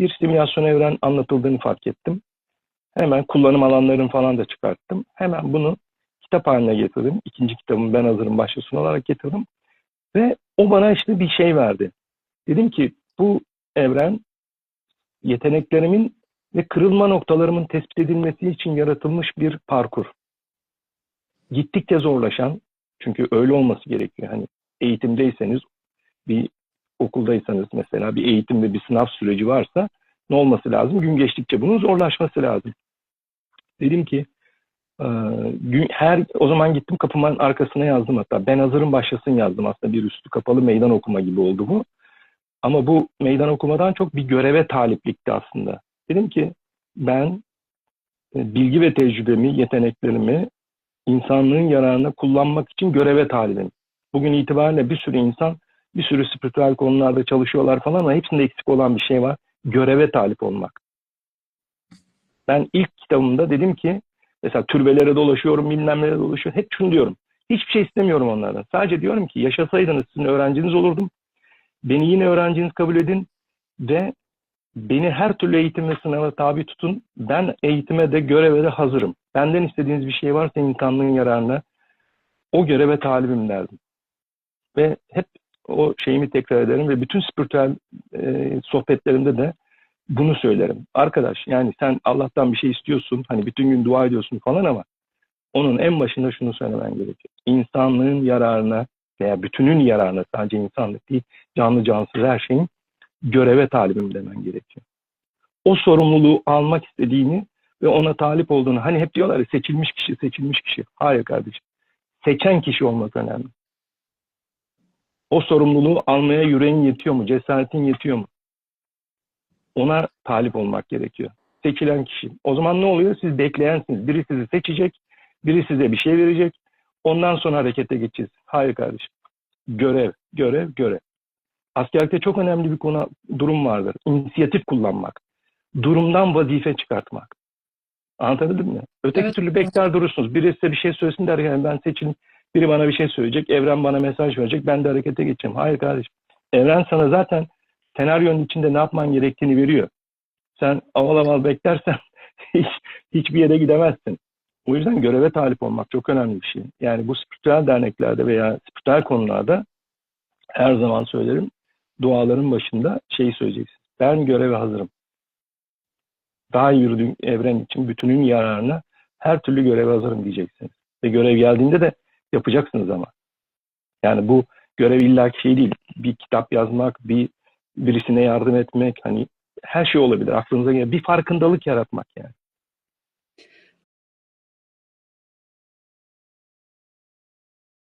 bir simülasyon evren anlatıldığını fark ettim. Hemen kullanım alanlarını falan da çıkarttım. Hemen bunu kitap haline getirdim. İkinci kitabımı Ben Hazırım başyazısını olarak getirdim. Ve o bana işte bir şey verdi. Dedim ki bu evren yeteneklerimin ve kırılma noktalarımın tespit edilmesi için yaratılmış bir parkur. Gittikçe zorlaşan, çünkü öyle olması gerekiyor. Hani eğitimdeyseniz, bir okuldaysanız mesela bir eğitim ve bir sınav süreci varsa ne olması lazım? Gün geçtikçe bunun zorlaşması lazım. Dedim ki e, gün, her o zaman gittim kapımın arkasına yazdım hatta. Ben hazırım başlasın yazdım aslında bir üstü kapalı meydan okuma gibi oldu bu. Ama bu meydan okumadan çok bir göreve taliplikti aslında. Dedim ki ben e, bilgi ve tecrübemi, yeteneklerimi insanlığın yararına kullanmak için göreve talibim. Bugün itibariyle bir sürü insan bir sürü spiritüel konularda çalışıyorlar falan ama hepsinde eksik olan bir şey var. Göreve talip olmak. Ben ilk kitabımda dedim ki mesela türbelere dolaşıyorum, bilmem dolaşıyorum. Hep şunu diyorum. Hiçbir şey istemiyorum onlardan. Sadece diyorum ki yaşasaydınız sizin öğrenciniz olurdum. Beni yine öğrenciniz kabul edin ve beni her türlü eğitim ve sınava tabi tutun. Ben eğitime de göreve de hazırım. Benden istediğiniz bir şey varsa insanlığın yararına o göreve talibim derdim. Ve hep o şeyimi tekrar ederim ve bütün spiritüel e, sohbetlerimde de bunu söylerim. Arkadaş yani sen Allah'tan bir şey istiyorsun. Hani bütün gün dua ediyorsun falan ama onun en başında şunu söylemen gerekiyor. İnsanlığın yararına veya bütünün yararına sadece insanlık değil canlı cansız her şeyin göreve talibim demen gerekiyor. O sorumluluğu almak istediğini ve ona talip olduğunu hani hep diyorlar ya seçilmiş kişi seçilmiş kişi. Hayır kardeşim. Seçen kişi olmak önemli. O sorumluluğu almaya yüreğin yetiyor mu? Cesaretin yetiyor mu? Ona talip olmak gerekiyor. Seçilen kişi. O zaman ne oluyor? Siz bekleyensiniz. Biri sizi seçecek, biri size bir şey verecek. Ondan sonra harekete geçeceğiz. Hayır kardeşim. Görev, görev, görev. Askerlikte çok önemli bir konu, durum vardır. İnisiyatif kullanmak. Durumdan vazife çıkartmak. Anlatabildim mi? Öteki Evet. türlü bekler durursunuz. Biri size bir şey söylesin derken ben seçilim. Biri bana bir şey söyleyecek. Evren bana mesaj verecek. Ben de harekete geçeceğim. Hayır kardeşim. Evren sana zaten senaryonun içinde ne yapman gerektiğini veriyor. Sen aval aval beklersen hiç, hiçbir yere gidemezsin. O yüzden göreve talip olmak çok önemli bir şey. Yani bu spiritüel derneklerde veya spiritüel konularda her zaman söylerim. Duaların başında şeyi söyleyeceksin. Ben göreve hazırım. Daha yürüdüğüm evren için bütünün yararına her türlü göreve hazırım diyeceksiniz. Ve görev geldiğinde de yapacaksınız ama. Yani bu görev illaki şey değil. Bir kitap yazmak, bir birisine yardım etmek hani her şey olabilir aklınıza gelen bir farkındalık yaratmak yani.